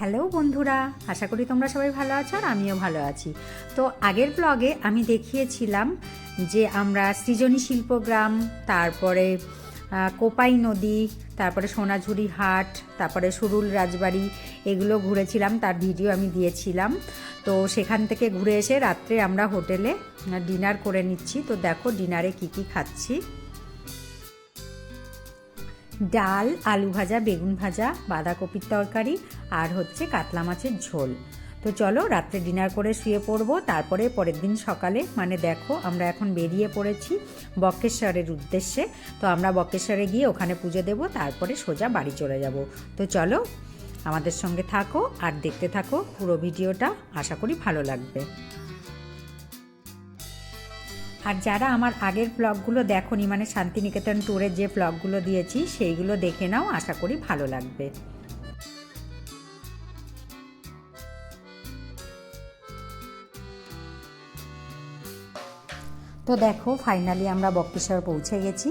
Hello বন্ধুরা, আশা করি তোমরা সবাই ভালো আছো আর আমিও ভালো আছি। তো আগের ব্লগে আমি দেখিয়েছিলাম যে আমরা সৃজনী শিল্পগ্রাম, তারপরে কোপাই নদী, তারপরে সোনাঝুরি হাট, তারপরে সুরুল রাজবাড়ি, এগুলো ঘুরেছিলাম, তার ভিডিও আমি দিয়েছিলাম। তো সেখান থেকে ঘুরে এসে রাত্রে আমরা হোটেলে ডিনার করে নিচ্ছি। তো দেখো ডিনারে কি কি খাচ্ছি। ডাল, আলু ভাজা, বেগুন ভাজা, বাঁধাকপির তরকারি আর হচ্ছে কাতলা মাছের ঝোল। তো চলো রাত্রে ডিনার করে শুয়ে পড়ব, তারপরে পরের দিন সকালে মানে দেখো আমরা এখন বেরিয়ে পড়েছি বক্রেশ্বরের উদ্দেশ্যে। তো আমরা বক্রেশ্বরে গিয়ে ওখানে পুজো দেব, তারপরে সোজা বাড়ি চলে যাব। তো চলো আমাদের সঙ্গে থাকো আর দেখতে থাকো পুরো ভিডিওটা, আশা করি ভালো লাগবে। আর যারা আমার আগের ব্লগগুলো দেখোনি মানে শান্তিনিকেতন ট্যুরের যে ব্লগগুলো দিয়েছি, সেইগুলো দেখে নাও, আশা করি ভালো লাগবে। তো দেখো ফাইনালি আমরা বক্রেশ্বর পৌঁছে গেছি,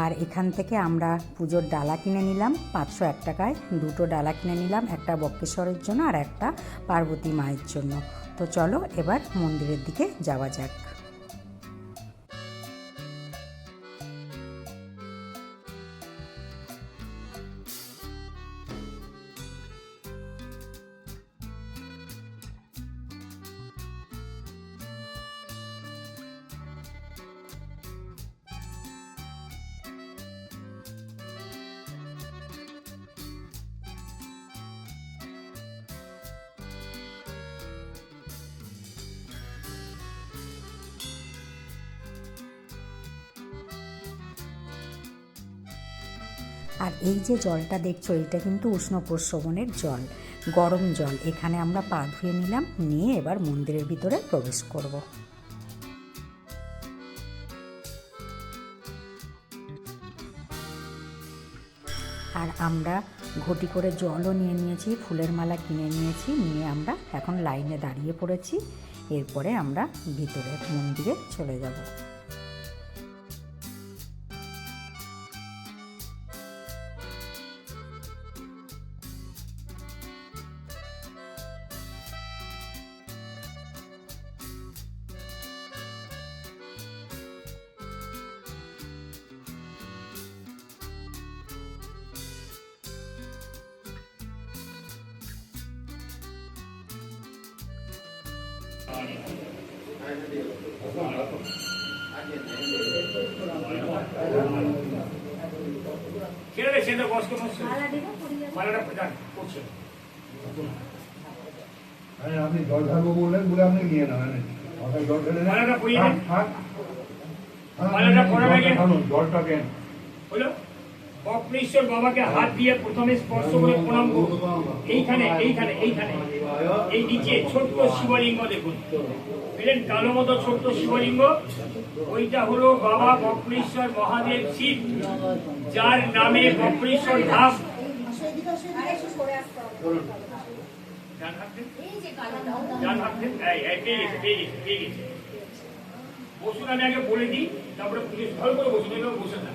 আর এখান থেকে আমরা পুজোর ডালা কিনে নিলাম, পাঁচশো এক টাকায়। দুটো ডালা কিনে নিলাম, একটা বক্রেশ্বরের জন্য আর একটা পার্বতী মায়ের জন্য। তো চলো এবার মন্দিরের দিকে যাওয়া যাক। আর এই যে জলটা দেখছ, এটা কিন্তু উষ্ণ প্রস্রবণের জল, গরম জল। এখানে আমরা পা ধুয়ে নিলাম, নিয়ে এবার মন্দিরের ভিতরে প্রবেশ করব। আর আমরা ঘটি করে জলও নিয়ে নিয়েছি, ফুলের মালা কিনে নিয়েছি, নিয়ে আমরা এখন লাইনে দাঁড়িয়ে পড়েছি। এরপরে আমরা ভিতরে মন্দিরে চলে যাব। ছেড়ে মালাটা প্রদান করছে আপনি জল ঢালবো বললেন বলে আপনি নিয়ে মাথায় জল ঢেলে মালাটা। হ্যাঁ, মালাটা পরাবে জলটা কেন? ঢালুন, জলটা কেন হলো অগ্নেশ্বর বাবাকে হাত দিয়ে প্রথমে স্পর্শ করে প্রণাম করুন এইখানে এইখানে এইখানে এই নিচে ছোট্ট শিবলিঙ্গ দেখুন বুঝলেন কালো মতো ছোট্ট শিবলিঙ্গ ওইটা হলো বাবা বক্রেশ্বর মহাদেব শিব যার নামে বক্রেশ্বর ধাম। বসুন আমি আগে বলে দিই তারপরে পুলিশ ভালো করে বসুন বসে না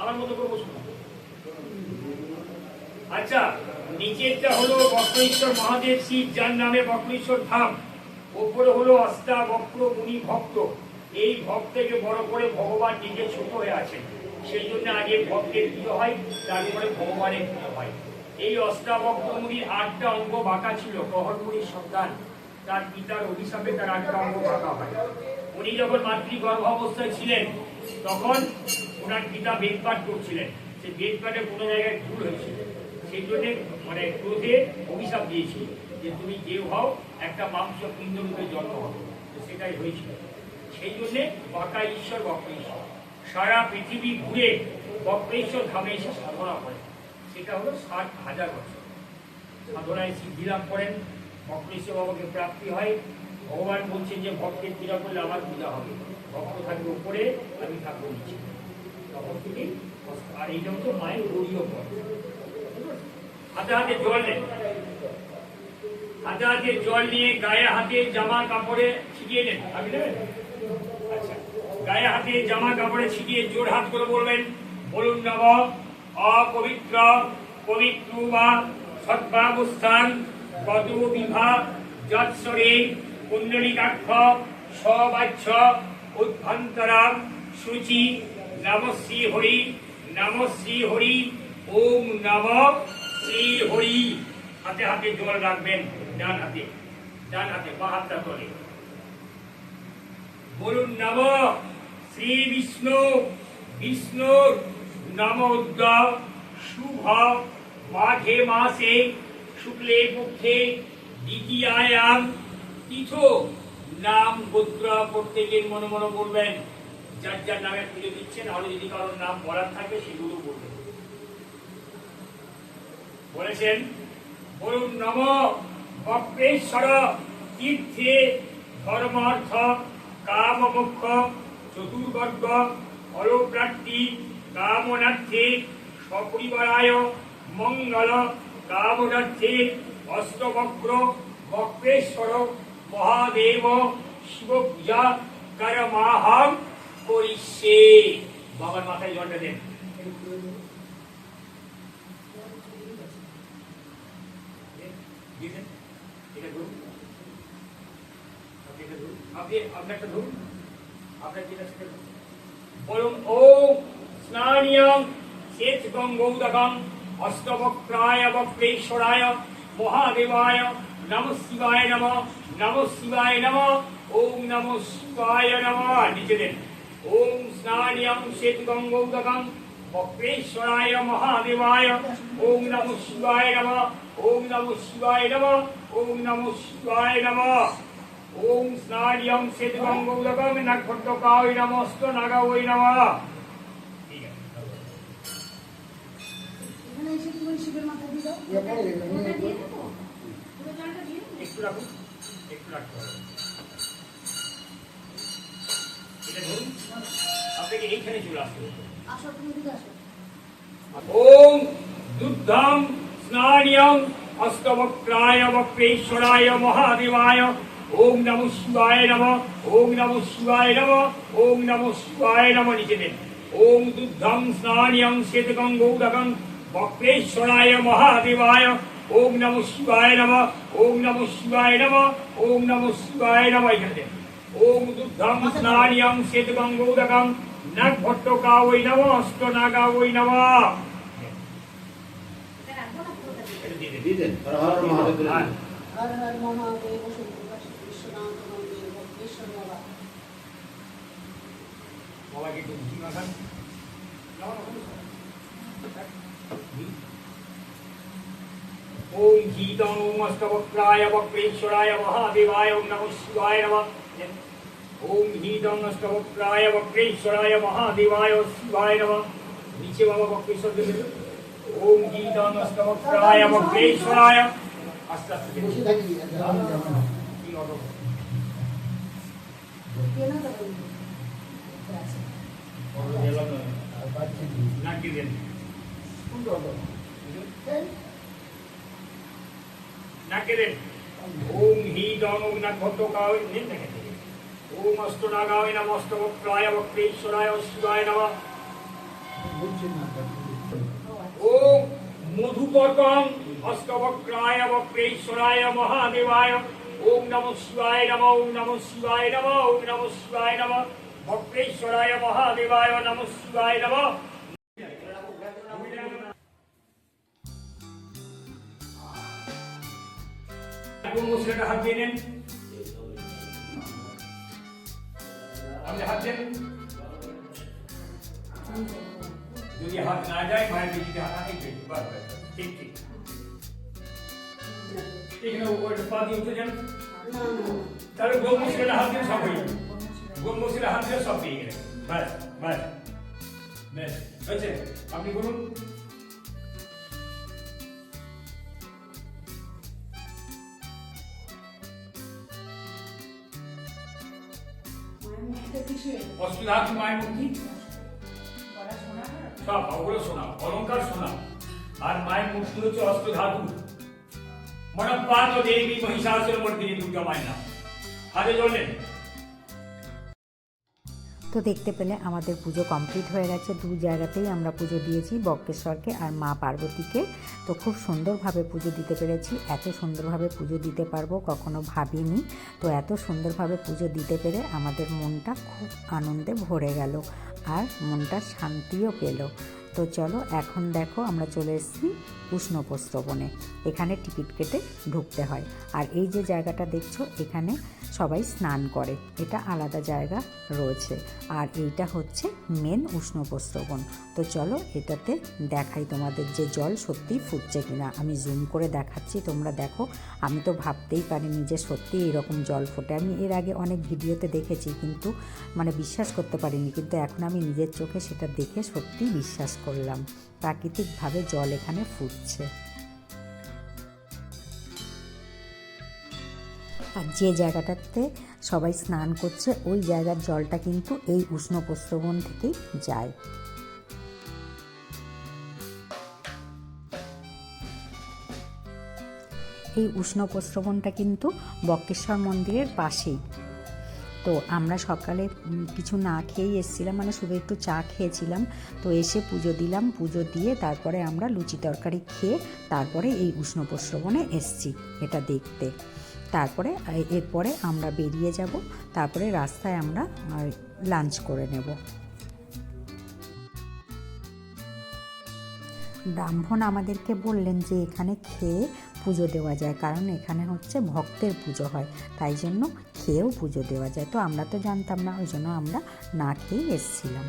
আমার মতো করে বসুন আচ্ছা নিচেরটা হলো বক্রেশ্বর মহাদেব শিব, যার নামে বক্রেশ্বর ধাম। ওপরে হলো অষ্টা বক্র মুনি ভক্ত। এই ভক্তকে বড় করে ভগবান নিজে ছোট হয়ে আছেন। সেই জন্য আগে ভক্তের পুজো হয়, তারপরে ভগবানের পুজো হয়। এই অষ্টাবক্র মুনির আটটা অঙ্গ বাঁকা ছিল প্রহরমুনির সন্তান। তার পিতার অভিশাপে তার আটটা অঙ্গ বাঁকা হয়। উনি যখন মাতৃ গর্ভাবস্থায় ছিলেন, তখন ওনার পিতা বেদপাঠ করছিলেন। সেই বেদপাঠে কোনো জায়গায় ভুল হয়েছিল। সেই জন্য মানে ক্রোধে অভিশাপ দিয়েছিল যে তুমি যে হও, একটা মাংস পিণ্ড জন্ম হবে। তো সেটাই হয়েছিল। সেই জন্যে বাঁকা ঈশ্বর, বক্রেশ্বর। সারা পৃথিবী ঘুরে বক্রেশ্বর ধামে এসে সাধনা করে সেটা হলো ষাট হাজার বছর। সাধনায় সিদ্ধি লাভ করেন, বক্রেশ্বর বাবাকে প্রাপ্তি হয়। ভগবান বলছেন যে ভক্তের পূজা করলে আমার পূজা হবে। ভক্ত থাকবে উপরে, আমি থাকব নিচে। তখন থেকে আর এইটা হচ্ছে মায়ের গৌরীয় পথ। হাতে হাতে জল নেন হাতে হাতে জল নিয়ে গায়ে হাতে জামা কাপড়ে ছিটিয়ে নেন আপনি নেবেন আচ্ছা। গায়ে হাতে জামা কাপড়ে ছিটিয়ে জোর হাত করে বলবেন, বলুন নব অপবিত্র পবিত্র বা সদ্ভাবস্থান গত বিভা যৎসরে কুণ্ডলিকাক্ষ সবাচ্ছ উদ্ভন্তরাম সূচি নম শ্রী হরি, নম শ্রী হরি, ওম নম শ্রী হরি হাতে হাতে জল রাখবেন, ডান হাতে ডান হাতে, বা হাতটা তোলে। বলুন, নম শ্রী বিষ্ণু বিষ্ণুর নম উদ্যা শুভ মাঘে মাসে, শুক্লে পক্ষে দ্বিতীয়ায়াম তীর্থ নাম গোত্র প্রত্যেকের মনে মনে বলবেন। যার যার নামে পুজো দিচ্ছেন আরও যদি কারোর নাম বলার থাকে, সেগুলো বলবেন বলেছেন, বলুন নম বক্রেশ্বর তীর্থে ধর্মার্থ কাম মোক্ষ চতুর্বর্গ ফলপ্রাপ্তি কামনার্থে সপরিবারায় মঙ্গল কামনার্থে অষ্টবক্র বক্রেশ্বর মহাদেব শিব পূজা করমাহম করিষ্যে। বাবার মাথায় জলটা দেন। দিয়েছেন? এটা ধরুন। মহাদেবায় নম শিবায় নম নম শিবায় নম, ওম নম শিবায় নম। নিচে দেন। ওম স্নানিয়ং শ্বেত গঙ্গৌদকম বক্রেশ্বরায় মহাদেবায় ওম নম শিবায় নম ওম নম শিবায় নম ওম নম শিবায় নম। ওম স্নানিয়ং শ্বেত গঙ্গৌদকম নাগভট্টকায় নমস্ত নম? একটু রাখুন একটু রাখতে হবে। এটা ধরুন আপনাকে এইখানে চলে আসতে হবে। ওম দুগ্ধম স্নানিয়ং অষ্টবক্রায় বক্রেশ্বরায় মহাদেবায় ওম নমঃ শিবায় নম ওম নমঃ শিবায় নম ওম নমঃ শিবায় নম নিচে দেন ওম দুগ্ধম স্নানিয়ং শ্বেতকং গৌদকং বক্রেশ্বরায় মহাদেবায় ওম নমঃ শিবায় নম ওম নমঃ শিবায় নম ওম নমঃ শিবায় নম এখানে ওম দুগ্ধম স্নানিয়ং শ্বেতকং গৌদকং নাগভট্টকা ওই নম অষ্ট নাগা ওই নম এটা রাখব না পুরোটা দিয়ে এটা দিয়ে দেন। দিতেন হর হর মহাদেব বলে হ্যাঁ। দিতেন। হর হর মহাদেব শঙ্কর বিশ্বনাথ মন্দির বক্রেশ্বর বাবা বাবাকে একটু ঘি মাখান ওম গীতং ওম অষ্টবক্রায় বক্রেশ্বরায় মহাদেবায় ওম নমঃ শিবায় নমঃ ওম গীতং অষ্টবক্রায় বক্রেশ্বরায় মহাদেবায় শিবায় নমঃ নিচে বাবা বক্রেশ্বর দেবে ওম গীতং অষ্টবক্রায় বক্রেশ্বরায় আস্তে ওম হি দং ওম নাক ভট্ট কায় নেন নাকে দেন ওম অষ্ট নাগায় নম অষ্টবক্রায় বক্রেশ্বরায় শিবায় নম। ওম মধুপর্কং অষ্টবক্রায় বক্রেশ্বরায় মহাদেবায় ওম নম শিবায় নম ওম নম শিবায় নম ওম নম শিবায় নম বক্রেশ্বরায় মহাদেবায় নম শিবায় নম কোন মুসলিমটা হাত দিয়ে নেন আপনি হাত দেন যদি হাত না যায় মায়ের বেশিতে হাত হাতে গেছে বাস বাস ঠিক ঠিক এখানে ওটা পা দিয়ে উঠে যান না না না তাহলে গোল মশলা হাত দিয়ে সব হয়ে যাবে গোল মশলা হাত দিয়ে সব পেয়ে গেলেন বাস বাস ব্যাস মায়ের মূর্তি। সব ওগুলো শোনা অলঙ্কার শোনা। আর মায়ের মূর্তি হচ্ছে অষ্টধাতু মনপাত দেবী মহিষাসুর মূর্তি দুর্গা মায়ের নাম। হাতে চললেন তো দেখতে পেলে আমাদের পুজো কমপ্লিট হয়ে গেছে। দু জায়গাতেই আমরা পুজো দিয়েছি বক্রেশ্বরকে আর মা পার্বতীকে। তো খুব সুন্দরভাবে পুজো দিতে পেরেছি। এত সুন্দরভাবে পুজো দিতে পারব কখনো ভাবিনি। তো এত সুন্দরভাবে পুজো দিতে পেরে আমাদের মনটা খুব আনন্দে ভরে গেল আর মনটা শান্তিও পেল। তো চলো, এখন দেখো আমরা চলে এসেছি উষ্ণপ্রস্রবণে। এখানে টিকিট কেটে ঢুকতে হয়। আর এই যে জায়গাটা দেখছ, এখানে সবাই স্নান করে। এটা আলাদা জায়গা রয়েছে। আর এইটা হচ্ছে মেন উষ্ণপ্রস্রবণ। তো চলো, এটাতে দেখাই তোমাদের যে জল সত্যি ফুটছে কিনা। আমি জুম করে দেখাচ্ছি, তোমরা দেখো। আমি তো ভাবতেই পারিনি যে সত্যি এরকম জল ফোটে। আমি এর আগে অনেক ভিডিওতে দেখেছি, কিন্তু মানে বিশ্বাস করতে পারিনি। কিন্তু এখন আমি নিজের চোখে সেটা দেখে সত্যিই বিশ্বাস করলাম। প্রাকৃতিকভাবে জল এখানে ফুটছে। আর যে জায়গাটাতে সবাই স্নান করছে, ওই জায়গার জলটা কিন্তু এই উষ্ণ প্রস্রবণ থেকেই যায়। এই উষ্ণ প্রস্রবণটা কিন্তু বক্রেশ্বর মন্দিরের পাশেই। তো আমরা সকালে কিছু না খেয়েই এসেছিলাম মানে শুধু একটু চা খেয়েছিলাম। তো এসে পুজো দিলাম, পুজো দিয়ে তারপরে আমরা লুচি তরকারি খেয়ে তারপরে এই উষ্ণ প্রস্রবণে এসছি এটা দেখতে। তারপরে এরপরে আমরা বেরিয়ে যাব, তারপরে রাস্তায় আমরা লাঞ্চ করে নেব। ব্রাহ্মণ আমাদেরকে বললেন যে এখানে খেয়ে পুজো দেওয়া যায়, কারণ এখানে হচ্ছে ভক্তের পুজো হয়। তাই জন্য খেয়েও পুজো দেওয়া যায়। তো আমরা তো জানতাম না ওই জন্য আমরা না খেয়েই এসেছিলাম।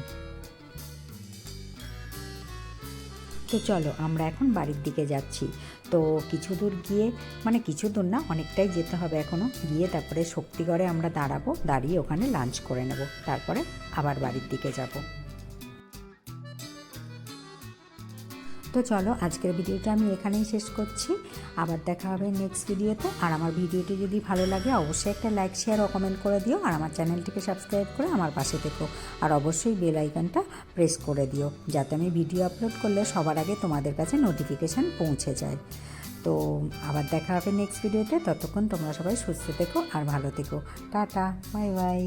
তো চলো, আমরা এখন বাড়ির দিকে যাচ্ছি। তো কিছু দূর গিয়ে মানে কিছু দূর না, অনেকটাই যেতে হবে এখনও গিয়ে তারপরে শক্তিগড়ে আমরা দাঁড়াবো, দাঁড়িয়ে ওখানে লাঞ্চ করে নেব। তারপরে আবার বাড়ির দিকে যাব। তো চলো, আজকের ভিডিওটা আমি এখানেই শেষ করছি। আবার দেখা হবে নেক্সট ভিডিওতে। আর আমার ভিডিওটি যদি ভালো লাগে, অবশ্যই একটা লাইক শেয়ার ও কমেন্ট করে দিও। আর আমার চ্যানেলটিকে সাবস্ক্রাইব করে আমার পাশে থেকো। আর অবশ্যই বেল আইকনটা প্রেস করে দিও, যাতে আমি ভিডিও আপলোড করলে সবার আগে তোমাদের কাছে নোটিফিকেশান পৌঁছে যায়। তো আবার দেখা হবে নেক্সট ভিডিওতে। ততক্ষণ তোমরা সবাই সুস্থ থেকো আর ভালো থেকো। Tata bye bye